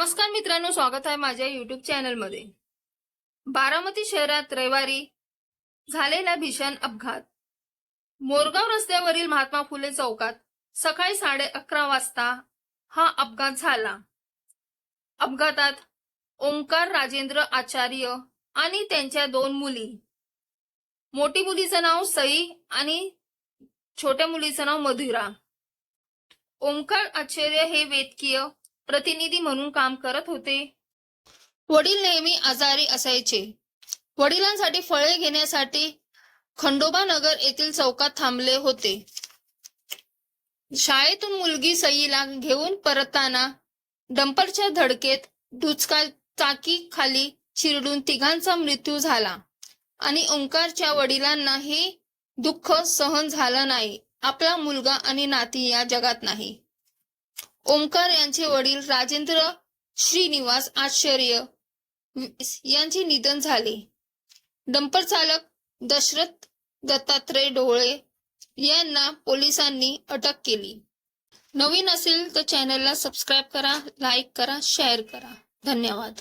नमस्कार मित्रांनो स्वागत आहे माझ्या युट्यूब चॅनलमध्ये बारामती शहरात रविवारी झालेला भीषण अपघात. मोरगाव रस्त्यावरील महात्मा फुले चौकात सकाळी साडे अकरा वाजता हा अपघात झाला. अपघातात ओंकार राजेंद्र आचार्य आणि त्यांच्या दोन मुली. मोठी मुलीचं नाव सई आणि छोट्या मुलीचं नाव मधुरा. ओंकार आचार्य हे वेदकीय प्रतिनिधी म्हणून काम करत होते. वडील नेहमी आजारी असायचे. वडिलांसाठी फळे घेण्यासाठी खंडोबा नगर येथील चौकात थांबले होते. शाळेतून मुलगी सईला घेऊन परतताना डंपरच्या धडकेत दुचका चाकी खाली चिरडून तिघांचा मृत्यू झाला आणि ओंकारच्या वडिलांना हे दुःख सहन झालं नाही. आपला मुलगा आणि नाती या जगात नाही. ओंकार यांचे वडील राजेंद्र श्रीनिवास आश्चर्य यांचे निधन झाले. डंपर चालक दशरथ दत्तात्रय डोळे यांना पोलिसांनी अटक केली. नवीन असेल तर चॅनलला सबस्क्राईब करा लाईक करा शेअर करा. धन्यवाद.